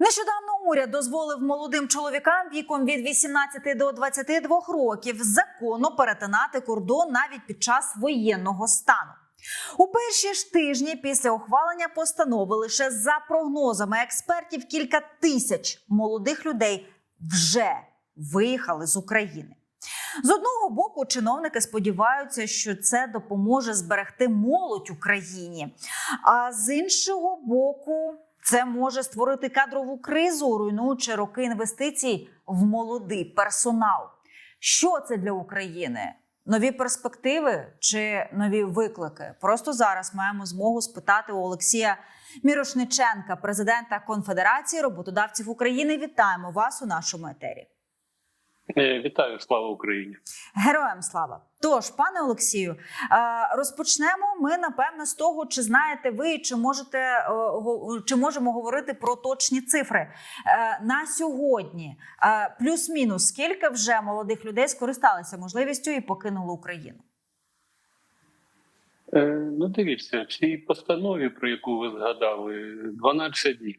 Нещодавно уряд дозволив молодим чоловікам віком від 18 до 22 років законно перетинати кордон навіть під час воєнного стану. У перші ж тижні після ухвалення постанови лише за прогнозами експертів кілька тисяч молодих людей вже виїхали з України. З одного боку, чиновники сподіваються, що це допоможе зберегти молодь Україні. А з іншого боку, це може створити кадрову кризу, руйнуючи роки інвестицій в молодий персонал. Що це для України? Нові перспективи чи нові виклики? Просто зараз маємо змогу спитати у Олексія Мірошниченка, президента Конфедерації роботодавців України. Вітаємо вас у нашому етері. Е, Вітаю, слава Україні. Героям слава! Тож, пане Олексію, е, розпочнемо ми напевно з того, чи знаєте ви, чи можете е, чи можемо говорити про точні цифри на сьогодні. Плюс-мінус, скільки вже молодих людей скористалися можливістю і покинули Україну? Ну, дивіться, в цій постанові, про яку ви згадали, 12 днів.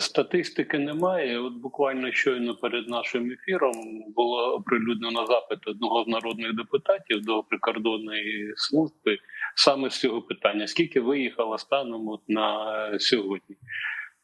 Статистики немає. От буквально щойно перед нашим ефіром було оприлюднено запит одного з народних депутатів до прикордонної служби саме з цього питання: скільки виїхало станом от на сьогодні?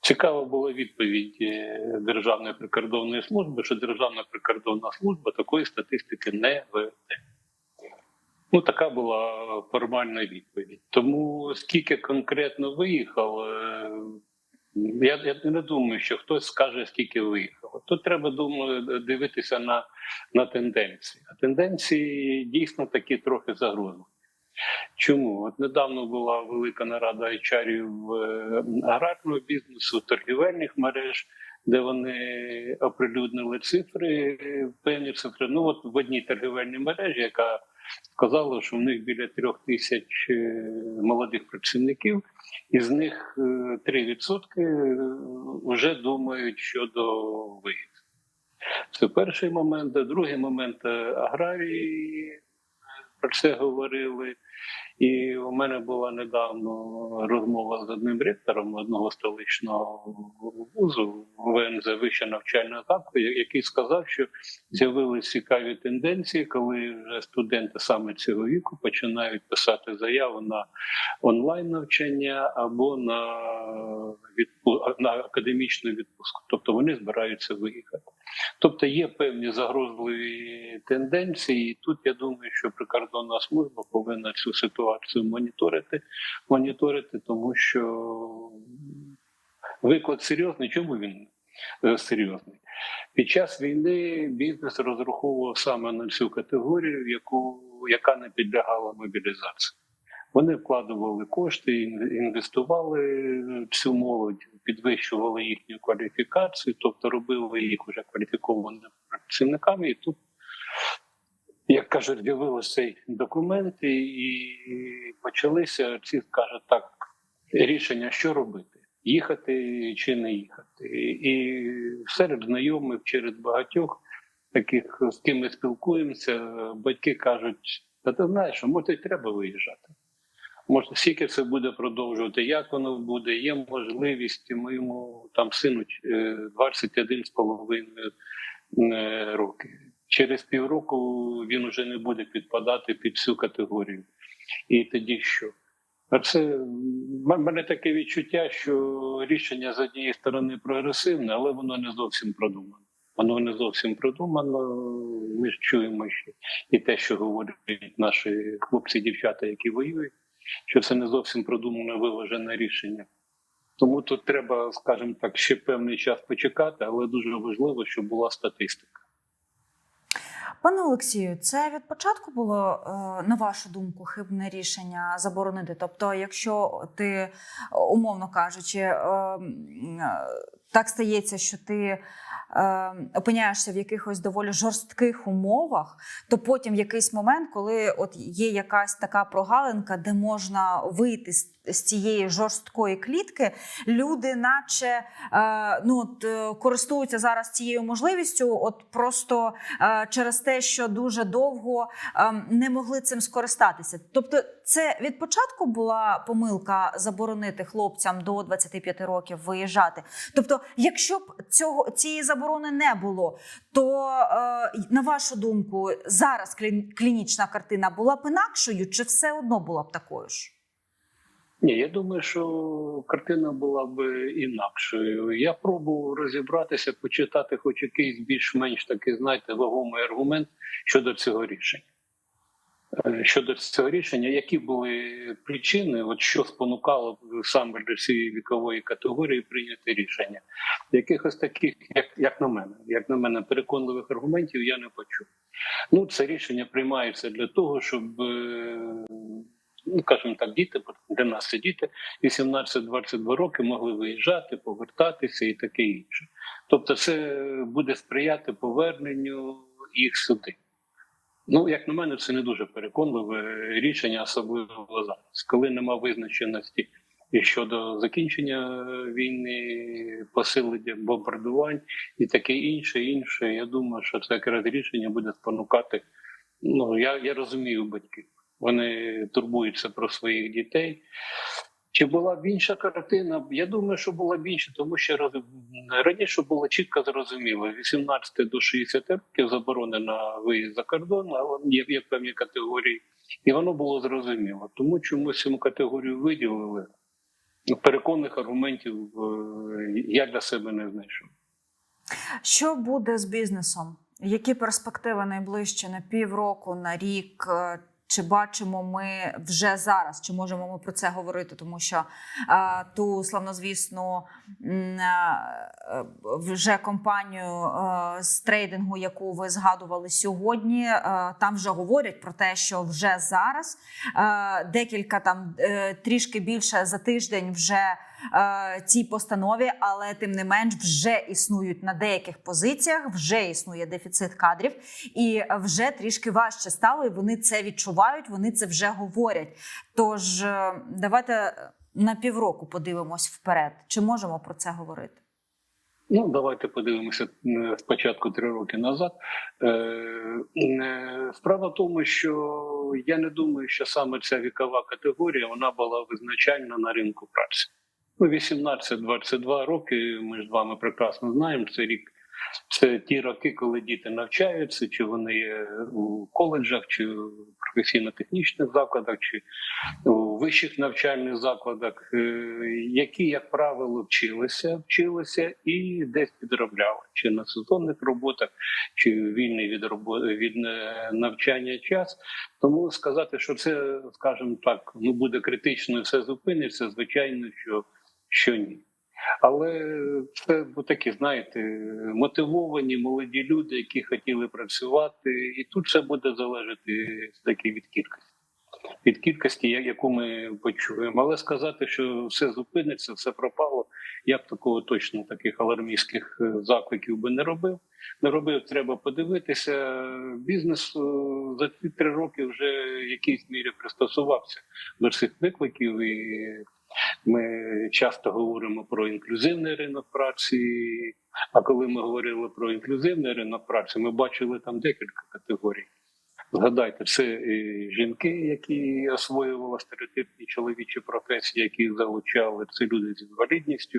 Цікава була відповідь е, Державної прикордонної служби, що Державна прикордонна служба такої статистики не веде. Ну, така була формальна відповідь. Тому скільки конкретно виїхало, е, я, я не думаю, що хтось скаже, скільки виїхало. Тут треба думаю, дивитися на, на тенденції. А тенденції дійсно такі трохи загрозливі. Чому? От недавно була велика нарада HR-ів е, аграрного бізнесу, торгівельних мереж, де вони оприлюднили цифри, певні цифри. Ну от в одній торгівельній мережі, яка сказала, що в них біля трьох тисяч е, молодих працівників, із них е, 3% вже думають щодо виїзду. Це перший момент. Другий момент е, аграрії про це говорили. І у мене була недавно розмова з одним ректором одного столичного вузу ВНЗ вища навчального закладу, який сказав, що з'явилися цікаві тенденції, коли вже студенти саме цього віку починають писати заяву на онлайн навчання або на відпу... на академічну відпустку. Тобто вони збираються виїхати. Тобто є певні загрозливі тенденції, і тут я думаю, що прикордонна служба повинна цю ситуацію моніторити, моніторити, тому що виклик серйозний. Чому він серйозний? Під час війни бізнес розраховував саме на цю категорію, яку яка не підлягала мобілізації. Вони вкладували кошти, інвестували в цю молодь, підвищували їхню кваліфікацію, тобто робили їх уже кваліфікованими працівниками. І тут, як кажуть, з'явилися цей документ, і почалися ці, скажімо так, рішення, що робити: їхати чи не їхати. І серед знайомих, через багатьох таких, з ким ми спілкуємося, батьки кажуть: та ти знаєш, що може треба виїжджати. Може, скільки це буде продовжувати, як воно буде, є можливість моєму там сину е, 21 з половиною е, роки. Через півроку він вже не буде підпадати під цю категорію. І тоді що? Це в мене таке відчуття, що рішення з однієї сторони прогресивне, але воно не зовсім продумане. Воно не зовсім продумано. Ми ж чуємо ще і те, що говорять наші хлопці, дівчата, які воюють що це не зовсім продумане виважене рішення. Тому тут треба, скажімо так, ще певний час почекати, але дуже важливо, щоб була статистика. Пане Олексію, це від початку було, е, на вашу думку, хибне рішення заборонити. Тобто, якщо ти, умовно кажучи, е, м, е, так стається, що ти е, опиняєшся в якихось доволі жорстких умовах, то потім в якийсь момент, коли от є якась така прогалинка, де можна вийти з, з цієї жорсткої клітки, люди, наче е, ну, от, е, користуються зараз цією можливістю, от просто е, через те, що дуже довго е, не могли цим скористатися. Тобто, це від початку була помилка заборонити хлопцям до 25 років виїжджати. Тобто, Якщо б цього цієї заборони не було, то е, на вашу думку, зараз клі- клінічна картина була б інакшою, чи все одно була б такою ж? Ні, я думаю, що картина була б інакшою. Я пробував розібратися, почитати хоч якийсь більш-менш такий, знаєте, вагомий аргумент щодо цього рішення. Е, Щодо цього рішення, які були причини, от що спонукало саме для цієї вікової категорії прийняти рішення? Якихось таких, як, як на мене, як на мене, переконливих аргументів я не почув. Ну, це рішення приймається для того, щоб, е, ну скажімо так, діти, для нас це діти, 18-22 роки могли виїжджати, повертатися і таке інше. Тобто, це буде сприяти поверненню їх сюди. Ну, як на мене, це не дуже переконливе рішення, особливо зараз, коли нема визначеності і щодо закінчення війни, посилення бомбардувань і таке інше, інше. Я думаю, що це якраз рішення буде спонукати. Ну я, я розумію батьків. Вони турбуються про своїх дітей. Чи була б інша картина? Я думаю, що була б інша, тому що раніше було чітко зрозуміло: 18 до 60 років заборонена виїзд за кордон, але є, є певні категорії, і воно було зрозуміло. Тому чомусь цю категорію виділили. Переконних аргументів е, я для себе не знайшов. Що буде з бізнесом? Які перспективи найближче на півроку, на рік? Чи бачимо ми вже зараз? Чи можемо ми про це говорити? Тому що е, ту славнозвісну м, е, е, вже компанію е, з трейдингу, яку ви згадували сьогодні, е, там вже говорять про те, що вже зараз е, декілька там е, трішки більше за тиждень вже цій постанові, але тим не менш вже існують на деяких позиціях, вже існує дефіцит кадрів, і вже трішки важче стало. І вони це відчувають, вони це вже говорять. Тож е, давайте на півроку подивимось вперед. Чи можемо про це говорити? Ну, давайте подивимося е, спочатку три роки назад. Е, е, Справа в тому, що я не думаю, що саме ця вікова категорія вона була визначальна на ринку праці. Ну, 18-22 роки. Ми ж з вами прекрасно знаємо. Це рік. Це ті роки, коли діти навчаються, чи вони є у коледжах, чи в професійно-технічних закладах, чи у вищих навчальних закладах, е, які, як правило, вчилися, вчилися і десь підробляли, чи на сезонних роботах, чи вільний від роботи від е, навчання час. Тому сказати, що це, скажімо так, ну буде критично все зупиниться, звичайно, що, що ні. Але це бо такі, знаєте, мотивовані молоді люди, які хотіли працювати, і тут все буде залежати таки від кількості. Від кількості, яку ми почуємо. Але сказати, що все зупиниться, все пропало, я б такого точно таких алармійських е, закликів би не робив. Не робив, треба подивитися. Бізнес е, за ці три роки вже в якійсь мірі пристосувався до цих викликів і ми часто говоримо про інклюзивний ринок праці. А коли ми говорили про інклюзивний ринок праці, ми бачили там декілька категорій. Згадайте, це жінки, які освоювали стереотипні чоловічі професії, які залучали. Це люди з інвалідністю,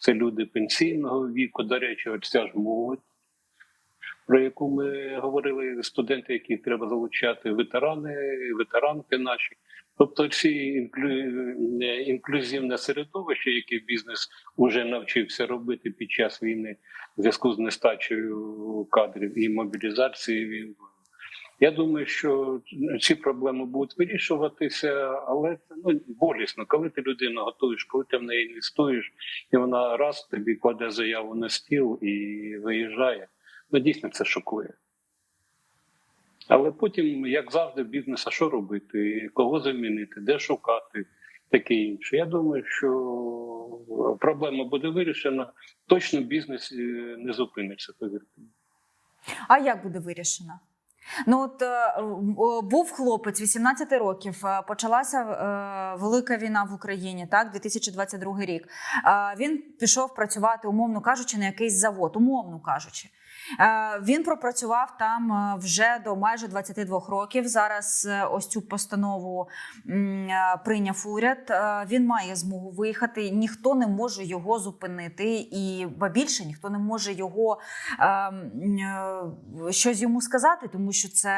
це люди пенсійного віку. До речі, ось ця ж молодь, про яку ми говорили, студенти, які треба залучати, ветерани, ветеранки наші. Тобто, ці е, інклюзивне середовище, яке бізнес уже навчився робити під час війни в зв'язку з нестачею кадрів і мобілізацією. Я думаю, що ці проблеми будуть вирішуватися, але це ну болісно, коли ти людину готуєш, коли ти в неї інвестуєш, і вона раз тобі кладе заяву на стіл і виїжджає. Ну дійсно це шокує. Але потім, як завжди, бізнес, а що робити, кого замінити, де шукати, таке інше. Я думаю, що проблема буде вирішена. Точно бізнес е, не зупиниться, повірте. А як буде вирішена? Ну от е, був хлопець 18 років. е, Почалася е, велика війна в Україні, так 2022 рік. Е, він пішов працювати, умовно кажучи, на якийсь завод, умовно кажучи. Е, Він пропрацював там е, вже до майже 22 років. Зараз е, ось цю постанову прийняв уряд. Він має змогу виїхати. Ніхто не може його зупинити, і ба більше ніхто не може його е, м, е, щось йому сказати, тому що це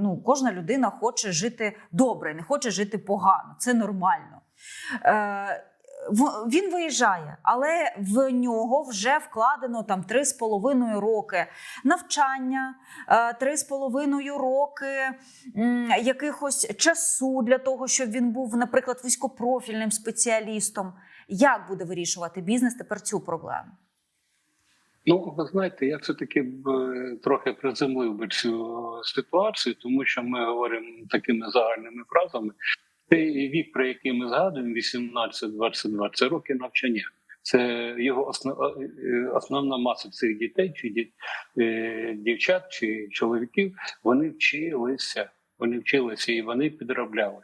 ну кожна людина хоче жити добре, не хоче жити погано. Це нормально. Е, він виїжджає, але в нього вже вкладено там три з половиною роки навчання, е, три з половиною роки якихось часу для того, щоб він був, наприклад, вузькопрофільним спеціалістом. Як буде вирішувати бізнес тепер цю проблему? Ну, ви знаєте, я все-таки е, трохи приземлив би цю ситуацію, тому що ми говоримо такими загальними фразами. Цей вік, про який ми згадуємо, 18-22, це роки навчання. Це його основ, е, основна маса цих дітей, чи е, дівчат, чи чоловіків, вони вчилися. Вони вчилися і вони підробляли.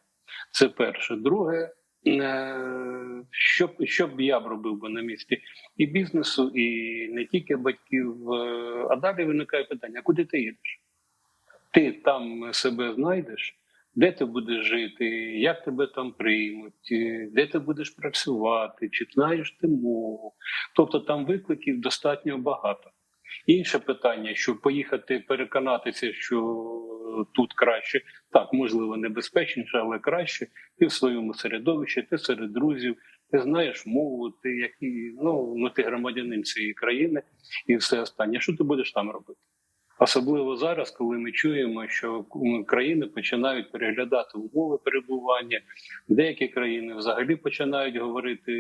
Це перше. Друге, е, що, що б я б робив би на місці і бізнесу, і не тільки батьків. Е, А далі виникає питання: куди ти їдеш? Ти там себе знайдеш, де ти будеш жити, як тебе там приймуть, е, де ти будеш працювати, чи знаєш ти мову. Тобто там викликів достатньо багато. Інше питання, що поїхати переконатися, що тут краще, так можливо небезпечніше, але краще. Ти в своєму середовищі, ти серед друзів, ти знаєш мову, ти який ну, ну ти громадянин цієї країни і все останнє. Що ти будеш там робити? Особливо зараз, коли ми чуємо, що країни починають переглядати умови перебування, деякі країни взагалі починають говорити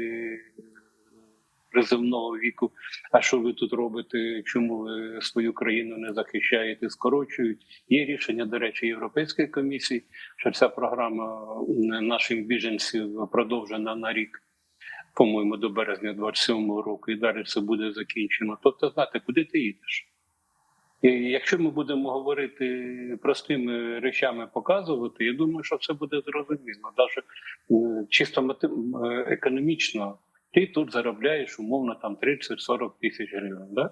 приземного віку. А що ви тут робите? Чому ви свою країну не захищаєте? Скорочують. Є рішення, до речі, Європейської комісії, що ця програма нашим біженців продовжена на рік. По-моєму, до березня 27-го року, і далі це буде закінчено. Тобто, знати, куди ти їдеш. І якщо ми будемо говорити простими речами, показувати, я думаю, що все буде зрозуміло. Навіть чисто економічно, ти тут заробляєш умовно там 30-40 тисяч гривень. Да?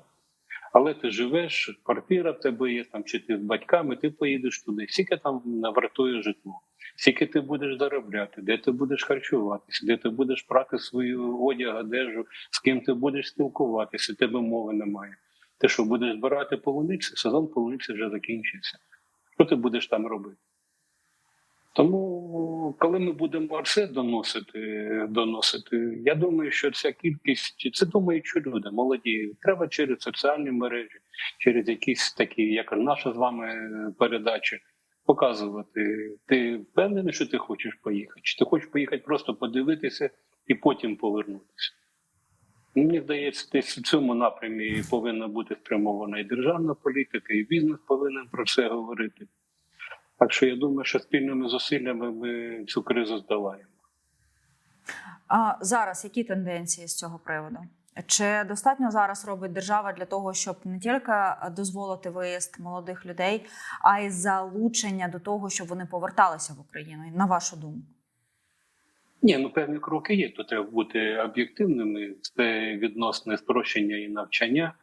Але ти живеш, квартира в тебе є там, чи ти з батьками, ти поїдеш туди. Скільки там вартує житло, скільки ти будеш заробляти, де ти будеш харчуватися, де ти будеш прати свою одяг, одежу, з ким ти будеш спілкуватися, тебе мови немає. Ти що будеш збирати полуниці, сезон полуниці вже закінчиться. Що ти будеш там робити? Тому, коли ми будемо це доносити, доносити, я думаю, що ця кількість це думають, що люди молоді. Треба через соціальні мережі, через якісь такі, як наша з вами передача, показувати. Ти впевнений, що ти хочеш поїхати? Чи ти хочеш поїхати просто подивитися і потім повернутися? Мені здається, десь в цьому напрямі повинна бути спрямована і державна політика, і бізнес повинен про це говорити. Так що я думаю, що спільними зусиллями ми цю кризу здолаємо. А зараз які тенденції з цього приводу? Чи достатньо зараз робить держава для того, щоб не тільки дозволити виїзд молодих людей, а й залучення до того, щоб вони поверталися в Україну? На вашу думку? Ні, ну певні кроки є. Тут треба бути об'єктивними. Це відносне спрощення і навчання.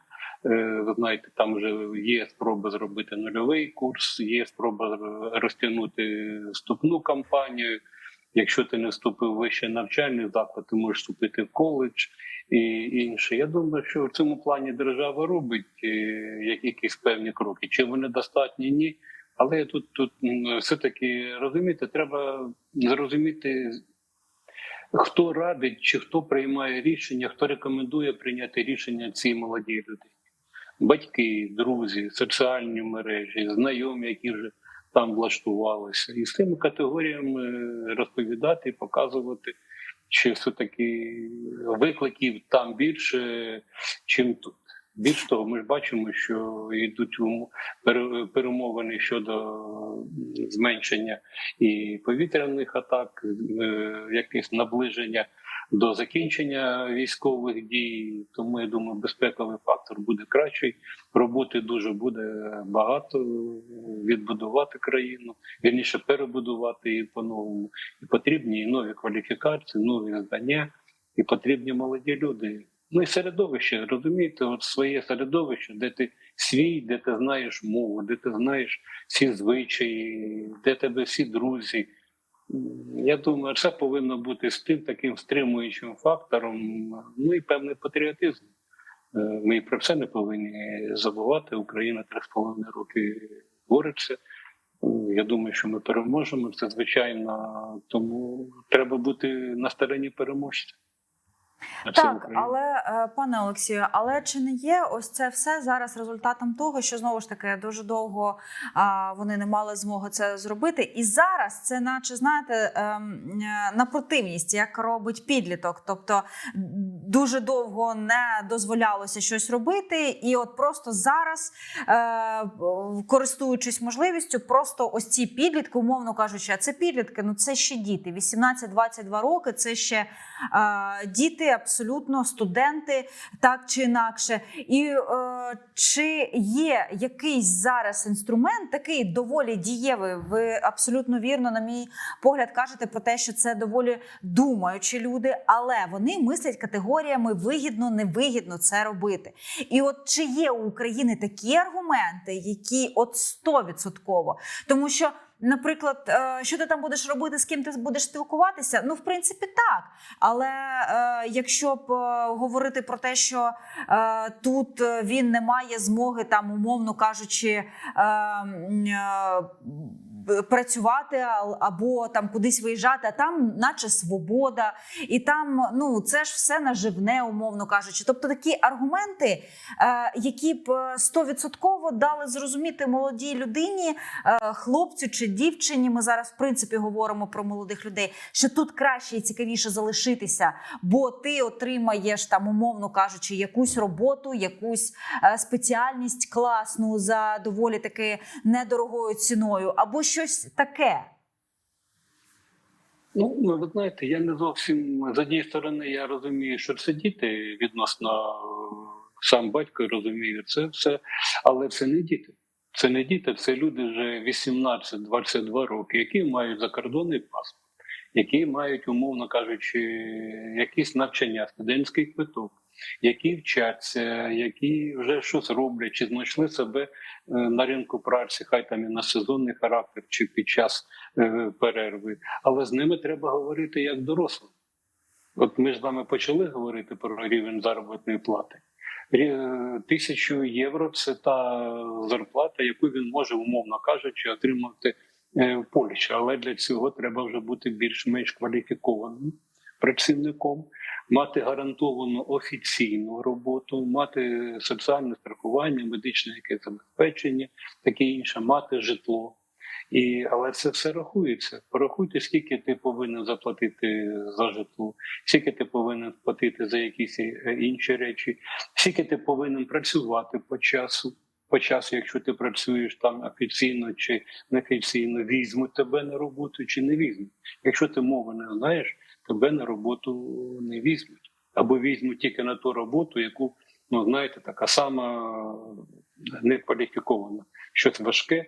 Е, Ви знаєте, там вже є спроба зробити нульовий курс, є спроба розтягнути вступну кампанію. Якщо ти не вступив в вищий навчальний заклад, ти можеш вступити в коледж і інше. Я думаю, що в цьому плані держава робить е, якісь певні кроки. Чи вони достатні? Ні. Але тут, тут все-таки розумієте, треба зрозуміти, хто радить чи хто приймає рішення, хто рекомендує прийняти рішення цій молодій людині. Батьки, друзі, соціальні мережі, знайомі, які вже там влаштувалися, і з цими категоріями розповідати показувати, що все-таки викликів там більше, чим тут. Більш того, ми ж бачимо, що йдуть перемовини щодо зменшення і повітряних атак, е, якесь наближення до закінчення військових дій. Тому я думаю, безпековий фактор буде кращий. Роботи дуже буде багато. Відбудувати країну, вірніше перебудувати її по-новому. І потрібні і нові кваліфікації, нові знання, і потрібні молоді люди. Ну і середовище, розумієте, от своє середовище, де ти свій, де ти знаєш мову, де ти знаєш всі звичаї, де тебе всі друзі. Я думаю, це повинно бути з тим таким стримуючим фактором, ну і певний патріотизм. Е, Ми про це не повинні забувати. Україна три з половиною роки бореться. Я думаю, що ми переможемо. Це звичайно, тому треба бути на стороні переможця. Так, але е, пане Олексію, але чи не є ось це все зараз результатом того, що знову ж таки дуже довго вони не мали змоги це зробити, і зараз це, наче знаєте, ем, е, на противність, як робить підліток, тобто дуже довго не дозволялося щось робити, і от просто зараз, е, користуючись можливістю, просто ось ці підлітки, умовно кажучи, а це підлітки, ну це ще діти, 18-22 роки, це ще діти, абсолютно студенти, так чи інакше. І е, чи є якийсь зараз інструмент, такий доволі дієвий? Ви абсолютно вірно, на мій погляд, кажете про те, що це доволі думаючі люди, але вони мислять категоріями вигідно, невигідно це робити. І от чи є у України такі аргументи, які от стовідсотково, тому що наприклад, е, що ти там будеш робити, з ким ти будеш спілкуватися? Ну, в принципі, так. Але е, якщо б е, говорити про те, що тут він не має змоги, там, умовно кажучи, Працювати або там кудись виїжджати, а там, наче свобода, і там ну це ж все наживне, умовно кажучи. Тобто такі аргументи, які б 100% дали зрозуміти молодій людині, е, хлопцю чи дівчині. Ми зараз в принципі говоримо про молодих людей, що тут краще і цікавіше залишитися, бо ти отримаєш там, умовно кажучи, якусь роботу, якусь е, спеціальність класну за доволі таки недорогою ціною, або щось таке. Ну, ну, ви знаєте, я не зовсім з однієї сторони, я розумію, що це діти відносно сам батько розумію це все, але це не діти. Це не діти, це люди вже 18-22 роки, які мають закордонний паспорт, які мають, умовно кажучи, якісь навчання, студентський квиток, які вчаться, які вже щось роблять, чи знайшли себе е, на ринку праці, хай там і на сезонний характер, чи під час е, перерви. Але з ними треба говорити як дорослим. От ми з вами почали говорити про рівень заробітної плати. Рі- Тисячу євро це та зарплата, яку він може, умовно кажучи, отримати е, в Польщі. Але для цього треба вже бути більш-менш кваліфікованим працівником, мати гарантовану офіційну роботу, мати соціальне страхування, медичне якесь забезпечення, таке інше, мати житло. І, але це все рахується. Порахуйте, скільки ти повинен заплатити за житло, скільки ти повинен платити за якісь е, інші речі, скільки ти повинен працювати по часу. По часу, якщо ти працюєш там офіційно чи неофіційно, візьмуть тебе на роботу чи не візьмуть. Якщо ти мови не знаєш, тебе на роботу не візьмуть. Або візьмуть тільки на ту роботу, яку, ну знаєте, така сама некваліфікована, щось важке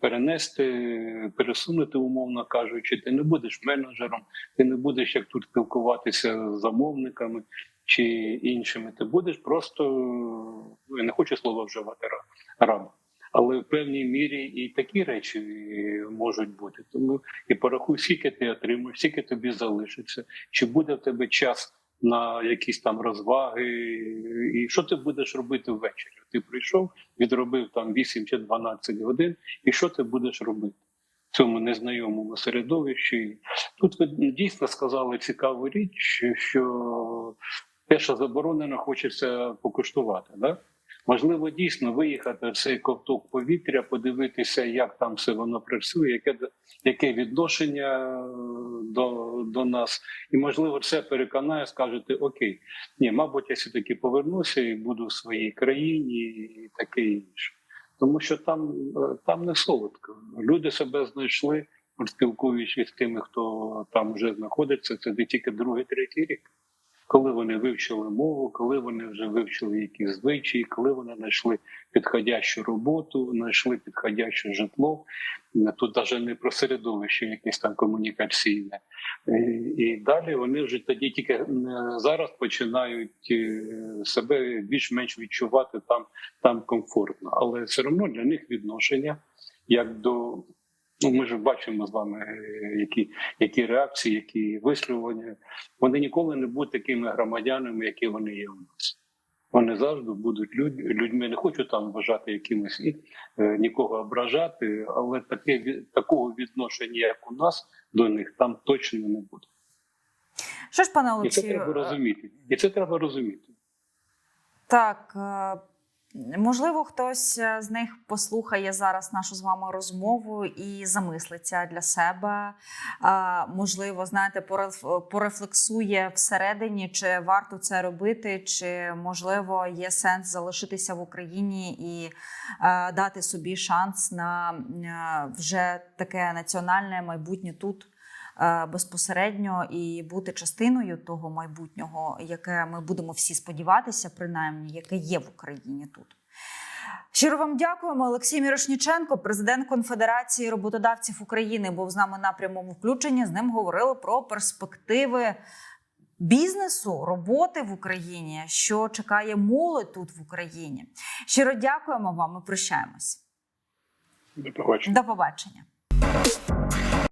перенести, пересунути, умовно кажучи, ти не будеш менеджером, ти не будеш як тут спілкуватися з замовниками чи іншими. Ти будеш просто ну, я не хочу слова вживати ра- раб. Але в певній мірі і такі речі можуть бути. Тому і порахуй, скільки ти отримуєш, скільки тобі залишиться, чи буде в тебе час на якісь там розваги, і що ти будеш робити ввечері? Ти прийшов, відробив там 8 чи 12 годин, і що ти будеш робити в цьому незнайомому середовищі? Тут ви дійсно сказали цікаву річ, що те, що заборонено, хочеться покуштувати. Да? Можливо, дійсно виїхати в цей ковток повітря, подивитися, як там все воно працює, яке, яке відношення до, до нас. І можливо, це переконає, скажете, окей, ні, мабуть, я все-таки повернуся і буду в своїй країні, і таке інше. Тому що там, е, там не солодко. Люди себе знайшли, спілкуючись з тими, хто там вже знаходиться, це не тільки другий, третій рік. Коли вони вивчили мову, коли вони вже вивчили якісь звичаї, коли вони знайшли підходящу роботу, знайшли підходяще житло. Тут навіть не про середовище, якесь там комунікаційне. І, і далі вони вже тоді тільки е, зараз починають е, себе більш-менш відчувати там, там комфортно. Але все одно для них відношення як до. Ну, ми ж бачимо з вами, е, які, які реакції, які висловлення. Вони ніколи не будуть такими громадянами, які вони є у нас. Вони завжди будуть люд, людьми. Не хочу там вважати якимось і е, нікого ображати, але таке такого відношення, як у нас до них, там точно не буде. Що ж, пане І це треба розуміти. І це треба розуміти. Так, е, можливо, хтось е, з них послухає зараз нашу з вами розмову і замислиться для себе. Можливо, знаєте, пореф- порефлексує всередині, чи варто це робити, чи можливо є сенс залишитися в Україні і е, дати собі шанс на е, вже таке національне майбутнє тут. Е, Безпосередньо і бути частиною того майбутнього, яке ми будемо всі сподіватися, принаймні, яке є в Україні тут. Щиро вам дякуємо. Олексій Мірошніченко, президент Конфедерації роботодавців України, був з нами на прямому включенні. З ним говорили про перспективи бізнесу, роботи в Україні, що чекає молодь тут в Україні. Щиро дякуємо вам. Ми прощаємось. До побачення. До побачення.